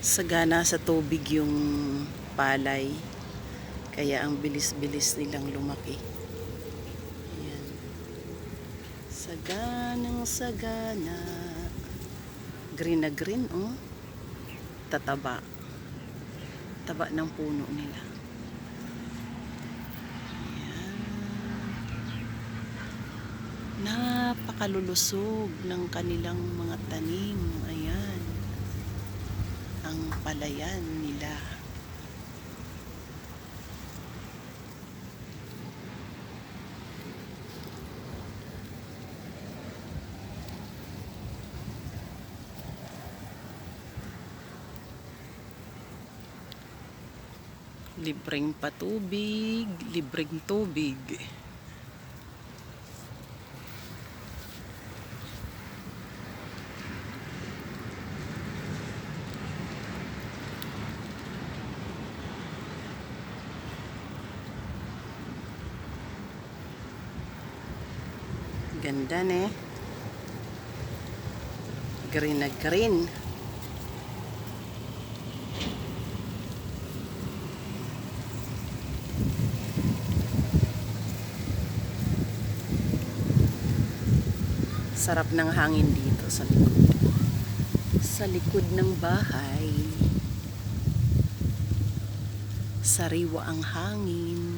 sagana sa tubig yung palay. Kaya ang bilis-bilis nilang lumaki. Ayan. Saganang sagana. Green na green, oh. Tataba. Taba ng puno nila. Ayan. Napakalulusog ng kanilang mga tanim. Ayan. Ang palayan nila. Libreng patubig, libreng tubig. Ganda ne. Green na green. Sarap ng hangin dito sa likod. Sa likod ng bahay. Sariwa ang hangin.